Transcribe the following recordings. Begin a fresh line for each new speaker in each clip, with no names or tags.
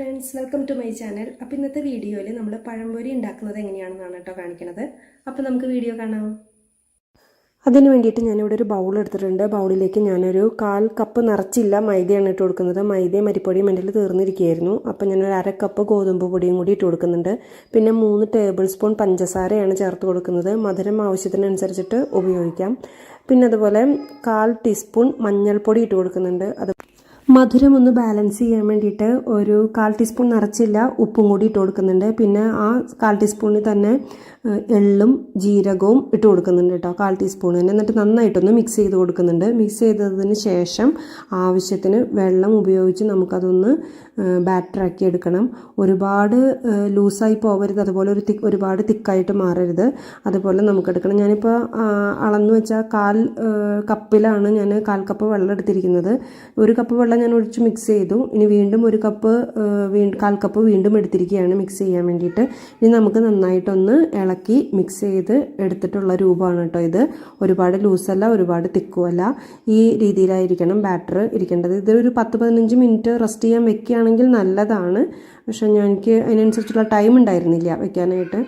friends welcome to my channel അപ്പോൾ ഇന്നത്തെ വീഡിയോയിൽ നമ്മൾ പഴംപൊരി ഉണ്ടാക്കുന്നത് എങ്ങനെയാണെന്നാണ് കേട്ടോ കാണിക്കുന്നത് അപ്പോൾ നമുക്ക് വീഡിയോ കാണാം അതിന് വേണ്ടിയിട്ട് ഞാനിവിടെ ഒരു ബൗൾ എടുത്തിട്ടുണ്ട് ബൗളിലേക്ക് ഞാനൊരു കാൽ കപ്പ് നിറച്ചില്ല മൈദയാണ് ഇട്ട് കൊടുക്കുന്നത് മൈദയും അരിപ്പൊടിയും എൻ്റെ തീർന്നിരിക്കുകയായിരുന്നു അപ്പോൾ ഞാനൊരു അര കപ്പ് ഗോതമ്പ് പൊടിയും കൂടി ഇട്ട് കൊടുക്കുന്നുണ്ട് പിന്നെ മൂന്ന് ടേബിൾ സ്പൂൺ പഞ്ചസാരയാണ് ചേർത്ത് കൊടുക്കുന്നത് മധുരം ആവശ്യത്തിനനുസരിച്ചിട്ട് ഉപയോഗിക്കാം പിന്നെ അതുപോലെ കാൽ ടീസ്പൂൺ മഞ്ഞൾപ്പൊടി ഇട്ട് കൊടുക്കുന്നുണ്ട് അത് മധുരം ഒന്ന് ബാലൻസ് ചെയ്യാൻ വേണ്ടിയിട്ട് ഒരു കാൽ ടീസ്പൂൺ നിറച്ചില്ല ഉപ്പും കൂടി ഇട്ട് കൊടുക്കുന്നുണ്ട് പിന്നെ ആ കാൽ ടീസ്പൂണിൽ തന്നെ എള്ളും ജീരകവും ഇട്ട് കൊടുക്കുന്നുണ്ട് കേട്ടോ കാൽ ടീസ്പൂൺ തന്നെ എന്നിട്ട് നന്നായിട്ടൊന്ന് മിക്സ് ചെയ്ത് കൊടുക്കുന്നുണ്ട് മിക്സ് ചെയ്തതിന് ശേഷം ആവശ്യത്തിന് വെള്ളം ഉപയോഗിച്ച് നമുക്കതൊന്ന് ബാറ്ററാക്കി എടുക്കണം ഒരുപാട് ലൂസായി പോകരുത് അതുപോലെ ഒരു തിക്ക് ഒരുപാട് തിക്കായിട്ട് മാറരുത് അതുപോലെ നമുക്ക് എടുക്കണം ഞാനിപ്പോൾ അളന്ന് വെച്ചാൽ കാൽ കപ്പിലാണ് ഞാൻ കാൽ കപ്പ് വെള്ളം എടുത്തിരിക്കുന്നത് ഒരു കപ്പ് വെള്ളം ഞാൻ ഒഴിച്ച് മിക്സ് ചെയ്തു ഇനി വീണ്ടും ഒരു കപ്പ് കാൽ കപ്പ് വീണ്ടും എടുത്തിരിക്കുകയാണ് മിക്സ് ചെയ്യാൻ വേണ്ടിയിട്ട് ഇനി നമുക്ക് നന്നായിട്ടൊന്ന് ഇളക്കി മിക്സ് ചെയ്ത് എടുത്തിട്ടുള്ള രൂപമാണ് കേട്ടോ ഇത് ഒരുപാട് ലൂസല്ല ഒരുപാട് തിക്കുമല്ല ഈ രീതിയിലായിരിക്കണം ബാറ്റർ ഇരിക്കേണ്ടത് ഇതൊരു പത്ത് പതിനഞ്ച് മിനിറ്റ് റെസ്റ്റ് ചെയ്യാൻ വെക്കുകയാണെങ്കിൽ നല്ലതാണ് പക്ഷേ ഞാൻ എനിക്ക് അതിനനുസരിച്ചുള്ള ടൈം ഉണ്ടായിരുന്നില്ല വെക്കാനായിട്ട്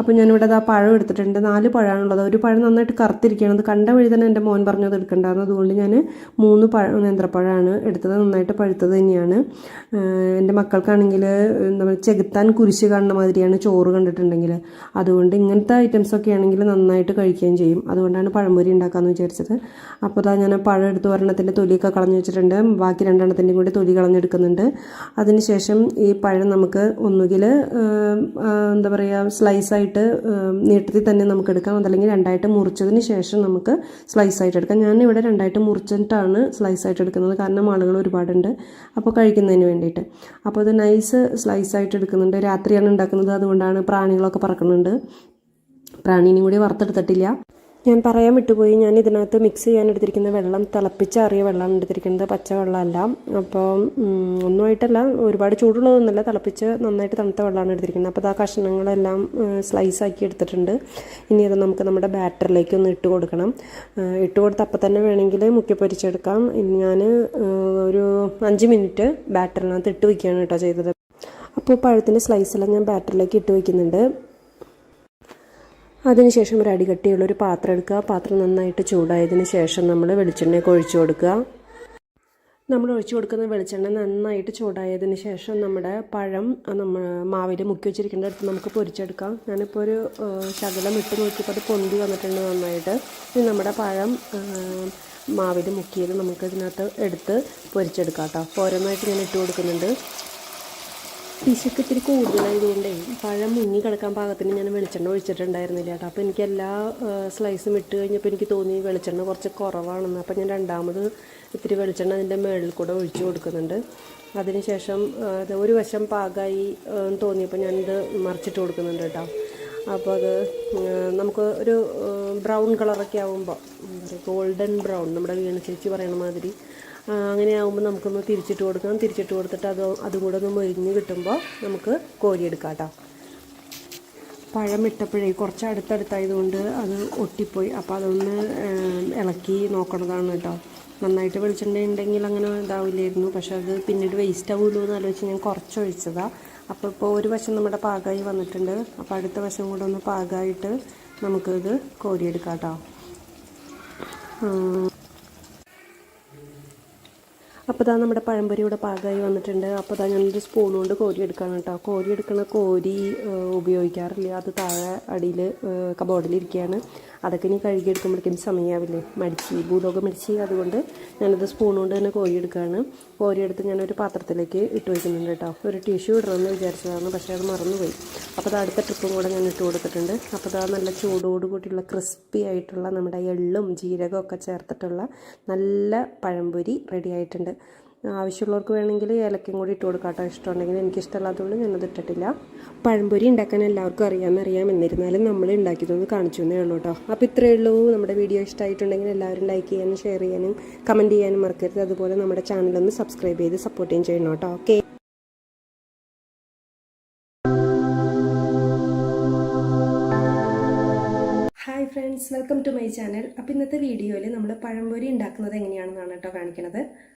അപ്പോൾ ഞാനിവിടെ അത് ആ പഴം എടുത്തിട്ടുണ്ട് നാല് പഴമാണുള്ളത് ഒരു പഴം നന്നായിട്ട് കറുത്തിരിക്കുകയാണ് അത് കണ്ട വഴി തന്നെ എൻ്റെ മോൻ പറഞ്ഞത് എടുക്കണ്ടായിരുന്നു അതുകൊണ്ട് ഞാൻ മൂന്ന് പഴം നേന്ത്രപ്പഴമാണ് എടുത്തത് നന്നായിട്ട് പഴുത്തത് തന്നെയാണ് എൻ്റെ മക്കൾക്കാണെങ്കിൽ എന്താ പറയുക ചെകുത്താൻ കുരിശ് കാണുന്ന മാതിരിയാണ് ചോറ് കണ്ടിട്ടുണ്ടെങ്കിൽ അതുകൊണ്ട് ഇങ്ങനത്തെ ഐറ്റംസ് ഒക്കെ ആണെങ്കിൽ നന്നായിട്ട് കഴിക്കുകയും ചെയ്യും അതുകൊണ്ടാണ് പഴംപൊരി ഉണ്ടാക്കാമെന്ന് വിചാരിച്ചത് അപ്പോൾ അതാ ഞാൻ പഴം എടുത്ത് വരണത്തിൻ്റെ തൊലിയൊക്കെ കളഞ്ഞു വെച്ചിട്ടുണ്ട് ബാക്കി രണ്ടെണ്ണത്തിൻ്റെയും കൂടി തൊലി കളഞ്ഞെടുക്കുന്നുണ്ട് അതിനുശേഷം ഈ പഴം വാഴ നമുക്ക് ഒന്നുകിൽ എന്താ പറയുക സ്ലൈസായിട്ട് നീട്ടത്തിൽ തന്നെ നമുക്ക് എടുക്കാം അതല്ലെങ്കിൽ രണ്ടായിട്ട് മുറിച്ചതിന് ശേഷം നമുക്ക് സ്ലൈസായിട്ട് എടുക്കാം ഞാൻ ഇവിടെ രണ്ടായിട്ട് മുറിച്ചിട്ടാണ് സ്ലൈസായിട്ട് എടുക്കുന്നത് കാരണം ആളുകൾ ഒരുപാടുണ്ട് അപ്പോൾ കഴിക്കുന്നതിന് വേണ്ടിയിട്ട് അപ്പോൾ ഇത് നൈസ് സ്ലൈസായിട്ട് എടുക്കുന്നുണ്ട് രാത്രിയാണ് ഉണ്ടാക്കുന്നത് അതുകൊണ്ടാണ് പ്രാണികളൊക്കെ പറക്കുന്നുണ്ട് പ്രാണീനെയും കൂടി വറുത്തെടുത്തിട്ടില്ല ഞാൻ പറയാൻ വിട്ടുപോയി ഞാൻ ഇതിനകത്ത് മിക്സ് ചെയ്യാൻ എടുത്തിരിക്കുന്ന വെള്ളം തിളപ്പിച്ചാറിയ വെള്ളമാണ് എടുത്തിരിക്കുന്നത് പച്ചവെള്ളമല്ല അപ്പോൾ ഒന്നുമായിട്ടല്ല ഒരുപാട് ചൂടുള്ളതൊന്നുമല്ല തിളപ്പിച്ച് നന്നായിട്ട് തണുത്ത വെള്ളമാണ് എടുത്തിരിക്കുന്നത് അപ്പോൾ ആ കഷ്ണങ്ങളെല്ലാം സ്ലൈസ് ആക്കി എടുത്തിട്ടുണ്ട് ഇനി ഇത് നമുക്ക് നമ്മുടെ ബാറ്ററിലേക്ക് ഒന്ന് ഇട്ട് കൊടുക്കണം ഇട്ട് കൊടുത്ത് അപ്പം തന്നെ വേണമെങ്കിൽ മുക്കി പൊരിച്ചെടുക്കാം ഇനി ഞാൻ ഒരു അഞ്ച് മിനിറ്റ് ബാറ്ററിനകത്ത് ഇട്ട് വയ്ക്കുകയാണ് കേട്ടോ ചെയ്തത് അപ്പോൾ പഴത്തിൻ്റെ സ്ലൈസെല്ലാം ഞാൻ ബാറ്ററിലേക്ക് ഇട്ട് വയ്ക്കുന്നുണ്ട് അതിനുശേഷം ഒരു അടികട്ടിയുള്ളൊരു പാത്രം എടുക്കുക പാത്രം നന്നായിട്ട് ചൂടായതിന് ശേഷം നമ്മൾ വെളിച്ചെണ്ണയൊക്കെ ഒഴിച്ചു കൊടുക്കുക നമ്മൾ ഒഴിച്ചു കൊടുക്കുന്ന വെളിച്ചെണ്ണ നന്നായിട്ട് ചൂടായതിന് ശേഷം നമ്മുടെ പഴം നമ്മൾ മാവിൽ മുക്കി വെച്ചിരിക്കേണ്ട അടുത്ത് നമുക്ക് പൊരിച്ചെടുക്കാം ഞാനിപ്പോൾ ഒരു ശകലം ഇട്ട് നോക്കിയപ്പോൾ അത് പൊന്തി വന്നിട്ടുണ്ട് നന്നായിട്ട് ഇനി നമ്മുടെ പഴം മാവിൽ മുക്കിയത് നമുക്ക് ഇതിനകത്ത് എടുത്ത് പൊരിച്ചെടുക്കാം കേട്ടോ അപ്പോൾ ഓരോന്നായിട്ട് ഞാൻ ഇട്ട് കൊടുക്കുന്നുണ്ട് പിശുക്ക് ഇത്തിരി കൂടുതലായതുകൊണ്ടേ പഴം മുങ്ങി കിടക്കാൻ പാകത്തിന് ഞാൻ വെളിച്ചെണ്ണ ഒഴിച്ചിട്ടുണ്ടായിരുന്നില്ല കേട്ടോ അപ്പോൾ എനിക്ക് എല്ലാ സ്ലൈസും ഇട്ട് കഴിഞ്ഞപ്പോൾ എനിക്ക് തോന്നി വെളിച്ചെണ്ണ കുറച്ച് കുറവാണെന്ന് അപ്പോൾ ഞാൻ രണ്ടാമത് ഇത്തിരി വെളിച്ചെണ്ണ അതിൻ്റെ മേളിൽ കൂടെ ഒഴിച്ചു കൊടുക്കുന്നുണ്ട് അതിനുശേഷം ഒരു വശം പാകമായി തോന്നിയപ്പോൾ ഞാനിത് മറിച്ചിട്ട് കൊടുക്കുന്നുണ്ട് കേട്ടോ അപ്പോൾ അത് നമുക്ക് ഒരു ബ്രൗൺ കളറൊക്കെ ആകുമ്പോൾ ഗോൾഡൻ ബ്രൗൺ നമ്മുടെ വീണ ചേച്ചി പറയണ മാതിരി അങ്ങനെ ആകുമ്പോൾ നമുക്കൊന്ന് തിരിച്ചിട്ട് കൊടുക്കണം തിരിച്ചിട്ട് കൊടുത്തിട്ട് അത് അതും ഒന്ന് മെരിഞ്ഞ് കിട്ടുമ്പോൾ നമുക്ക് കോരിയെടുക്കാം കേട്ടോ പഴം ഇട്ടപ്പോഴേ കുറച്ച് അടുത്തടുത്തായതുകൊണ്ട് അത് ഒട്ടിപ്പോയി അപ്പോൾ അതൊന്ന് ഇളക്കി നോക്കണതാണ് കേട്ടോ നന്നായിട്ട് വെളിച്ചെണ്ണയുണ്ടെങ്കിൽ ഉണ്ടെങ്കിൽ അങ്ങനെ ഇതാവില്ലായിരുന്നു പക്ഷെ അത് പിന്നീട് വേസ്റ്റ് ആവുമല്ലോ എന്ന് ആലോചിച്ച് ഞാൻ കുറച്ച് ഒഴിച്ചതാണ് അപ്പോൾ ഇപ്പോൾ ഒരു വശം നമ്മുടെ പാകമായി വന്നിട്ടുണ്ട് അപ്പോൾ അടുത്ത വശം കൂടെ ഒന്ന് പാകമായിട്ട് നമുക്കത് കോരിയെടുക്കാം കേട്ടോ അപ്പോൾ നമ്മുടെ പഴംപൊരി ഇവിടെ പാകമായി വന്നിട്ടുണ്ട് അപ്പോൾ ഇതാ ഞാനൊരു സ്പൂൺ കൊണ്ട് കോരി എടുക്കണം കേട്ടോ കോരി എടുക്കണ കോരി ഉപയോഗിക്കാറില്ല അത് താഴെ അടിയിൽ കബോർഡിലിരിക്കുകയാണ് അതൊക്കെ ഇനി കഴുകിയെടുക്കുമ്പോഴേക്കും സമയമാവില്ലേ മടിച്ചി ഭൂതമൊക്കെ മടിച്ചി അതുകൊണ്ട് ഞാനത് സ്പൂൺ കൊണ്ട് തന്നെ കോരിയെടുക്കുകയാണ് കോരിയെടുത്ത് ഞാനൊരു പാത്രത്തിലേക്ക് ഇട്ട് വയ്ക്കുന്നുണ്ട് കേട്ടോ ഒരു ടിഷ്യൂ ഇടണമെന്ന് വിചാരിച്ചതാണ് പക്ഷേ അത് മറന്നുപോയി അപ്പോൾ അത് അടുത്ത ട്രിപ്പും കൂടെ ഞാൻ ഇട്ട് കൊടുത്തിട്ടുണ്ട് അപ്പോൾ അത് നല്ല ചൂടോടുകൂടിയുള്ള ക്രിസ്പി ആയിട്ടുള്ള നമ്മുടെ എള്ളും ജീരകവും ഒക്കെ ചേർത്തിട്ടുള്ള നല്ല പഴംപൊരി റെഡി ആയിട്ടുണ്ട് ആവശ്യമുള്ളവർക്ക് വേണമെങ്കിൽ ഏലക്കയും കൂടി ഇട്ട് കൊടുക്കാം കേട്ടോ ഇഷ്ടമുണ്ടെങ്കിൽ ഇഷ്ടമല്ലാത്തതുകൊണ്ട് ഞാനത് ഇട്ടിട്ടില്ല പഴംപൊരി ഉണ്ടാക്കാൻ എല്ലാവർക്കും അറിയാമെന്നറിയാം എന്നിരുന്നാലും നമ്മൾ ഉണ്ടാക്കിയതൊന്ന് കാണിച്ചു എന്നേ ഉള്ളൂ കേട്ടോ അപ്പോൾ ഇത്രയേ ഉള്ളൂ നമ്മുടെ വീഡിയോ ഇഷ്ടമായിട്ടുണ്ടെങ്കിൽ എല്ലാവരും ലൈക്ക് ചെയ്യാനും ഷെയർ ചെയ്യാനും കമൻറ്റ് ചെയ്യാനും മറക്കരുത് അതുപോലെ നമ്മുടെ ചാനലൊന്ന് സബ്സ്ക്രൈബ് ചെയ്ത് സപ്പോർട്ട് ചെയ്യണം കേട്ടോ okay hi friends welcome to my channel അപ്പോൾ ഇന്നത്തെ വീഡിയോയിൽ നമ്മൾ പഴംപൊരി ഉണ്ടാക്കുന്നത് എങ്ങനെയാണെന്നാണ് കേട്ടോ കാണിക്കുന്നത്